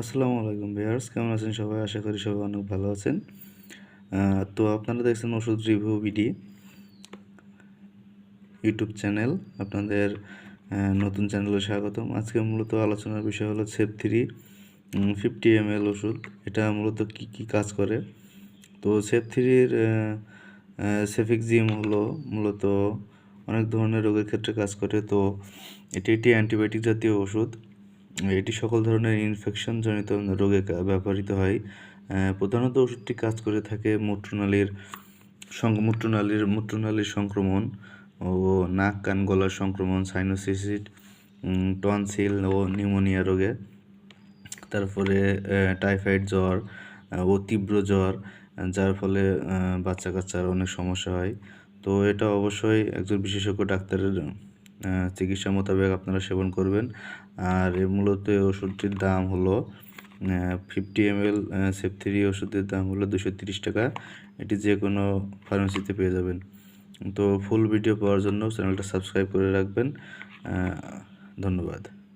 আসসালামু আলাইকুম ভিউয়ার্স, কেমন আছেন সবাই? আশা করি সবাই অনেক ভালো আছেন। তো আপনারা দেখছেন ওষুধ রিভিউ বিডি ইউটিউব চ্যানেল। আপনাদের নতুন চ্যানেলে স্বাগতম। আজকে মূলত আলোচনার বিষয় হলো সেফ থ্রি ফিফটি এম ওষুধ। এটা মূলত কি কি কাজ করে? তো সেফ থ্রির সেফিক সেফিক্সিম হলো মূলত অনেক ধরনের রোগের ক্ষেত্রে কাজ করে। তো এটি একটি অ্যান্টিবায়োটিক জাতীয় ওষুধ। এটি সকল ধরনের ইনফেকশন জনিত রোগে ব্যবহৃত হয়। প্রধানত ওষুধটি কাজ করে থাকে মূত্রনালীর মূত্রনালীর মূত্রনালীর সংক্রমণ ও নাক, কান, গলার সংক্রমণ সাইনোসিসিড টনসিল ও নিউমোনিয়া রোগে। তারপরে টাইফয়েড জ্বর ও তীব্র জ্বর, যার ফলে বাচ্চা কাচ্চার অনেক সমস্যা হয়। তো এটা অবশ্যই একজন বিশেষজ্ঞ ডাক্তারের চিকিৎসা মোতাবেক আপনারা সেবন করবেন। আর মূলত ওষুধটির দাম হলো fifty M L Cef three ওষুধের দাম হলো দুশো টাকা। এটি যে কোনো ফার্মেসিতে পেয়ে যাবেন। তো ফুল ভিডিও পাওয়ার জন্য চ্যানেলটা সাবস্ক্রাইব করে রাখবেন। ধন্যবাদ।